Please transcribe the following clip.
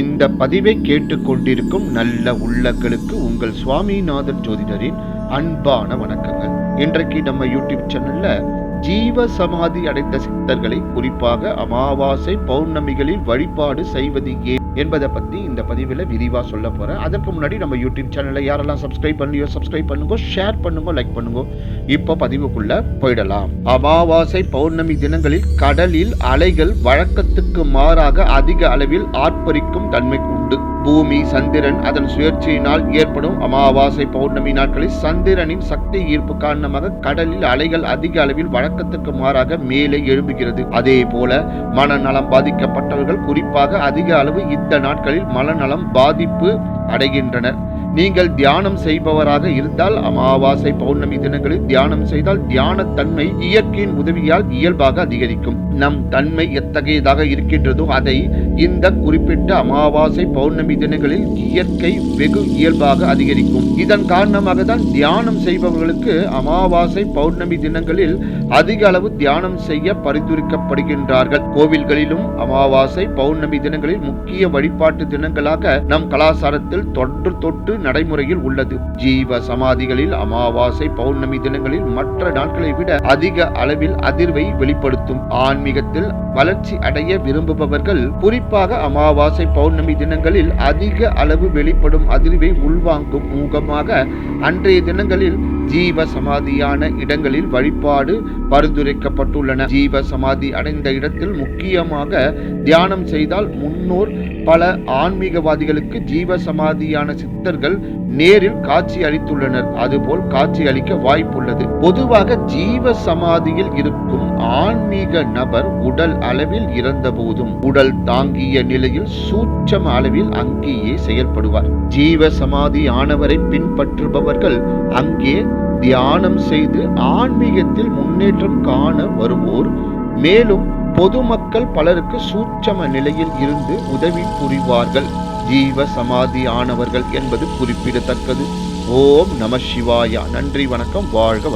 இந்த பதிவை கேட்டுக்கொண்டிருக்கும் நல்ல உள்ளங்களுக்கு உங்கள் சுவாமிநாதன் ஜோதிடரின் அன்பான வணக்கங்கள். இன்றைக்கு நம்ம யூடியூப் சேனல்ல ஜீவ சமாதி அடைந்த சித்தர்களை குறிப்பாக அமாவாசை பௌர்ணமிகளில் வழிபாடு செய்வது ஏன் என்பதை பற்றி இந்த பதிவில் விரிவாக சொல்ல போகிறேன் அதற்கு முன்னாடி நம்ம யூடியூப் சேனலை யாரெல்லாம் சப்ஸ்கிரைப் பண்ணலையோ சப்ஸ்கிரைப் பண்ணுங்க ஷேர் பண்ணுங்க லைக் பண்ணுங்க இப்போ பதிவுக்குள்ளே போயிடலாம். அமாவாசை பௌர்ணமி தினங்களில் கடலில் அலைகள் வழக்கத்துக்கு மாறாக அதிக அளவில் ஆர்ப்பரிக்கும் தன்மை உண்டு. பூமி சந்திரன் அதன் சுழற்சியினால் ஏற்படும் அமாவாசை பௌர்ணமி நாட்களில் சந்திரனின் சக்தி ஈர்ப்பு காரணமாக கடலில் அலைகள் அதிக அளவில் வழக்கத்துக்கு மாறாக மேலே எழும்புகிறது. அதே போல மனநலம் பாதிக்கப்பட்டவர்கள் குறிப்பாக அதிக அளவு இந்த நாட்களில் மனநலம் பாதிப்பு அடைகின்றனர். நீங்கள் தியானம் செய்பவராக இருந்தால் அமாவாசை பௌர்ணமி தினங்களில் தியானம் செய்தால் தியான தன்மை இயற்கையின் உதவியால் இயல்பாக அதிகரிக்கும். நம் தன்மை எத்தகையதாக இருக்கின்றதோ அதை இந்த குறிப்பிட்ட அமாவாசை பௌர்ணமி தினங்களில் இயற்கை வெகு இயல்பாக அதிகரிக்கும். இதன் காரணமாக தான் தியானம் செய்பவர்களுக்கு அமாவாசை பௌர்ணமி தினங்களில் அதிக அளவு தியானம் செய்ய பரிந்துரைக்கப்படுகின்றார்கள். கோவில்களிலும் அமாவாசை பௌர்ணமி தினங்களில் முக்கிய வழிபாட்டு தினங்களாக நம் கலாச்சாரத்தில் தொற்று தொட்டு நடைமுறையில் உள்ளது. ஜீவ சமாதிகளில் அமாவாசை பௌர்ணமி தினங்களில் மற்ற நாட்களை விட அதிக அளவில் அதிர்வை வெளிப்படுத்தும். ஆன்மீகத்தில் வளர்ச்சி அடைய விரும்புபவர்கள் குறிப்பாக அமாவாசை பௌர்ணமி தினங்களில் அதிக அளவு வெளிப்படும் அதிர்வை உள்வாங்கும் ஊகமாக அன்றைய தினங்களில் ஜீவ சமாதியான இடங்களில் வழிபாடு பரிந்துரைக்கப்பட்டுள்ளன. ஜீவ சமாதி அடைந்த இடத்தில் முக்கியமாக தியானம் செய்தால் முன்னோர் பல ஆன்மீகவாதிகளுக்கு ஜீவ சமாதியான சித்தர்கள் நேரில் காட்சி அளித்துள்ளனர். அதுபோல் காட்சி அளிக்க வாய்ப்புள்ளது. பொதுவாக ஜீவ சமாதியில் இருக்கும் ஆன்மீக நபர் உடல் அளவில் இறந்த போதும் உடல் தாங்கிய நிலையில் சூட்சம அளவில் அங்கேயே செயல்படுவார். ஜீவ சமாதி ஆனவரை பின்பற்றுபவர்கள் அங்கே தியானம் செய்து ஆன்மீகத்தில் முன்னேற்றம் காண வருவோர் மேலும் பொதுமக்கள் பலருக்கு சூட்சம நிலையில் இருந்து உதவி புரிவார்கள். ஜீவ சமாதி ஆனவர்கள் என்பது குறிப்பிடத்தக்கது. ஓம் நம சிவாயா. நன்றி வணக்கம். வாழ்க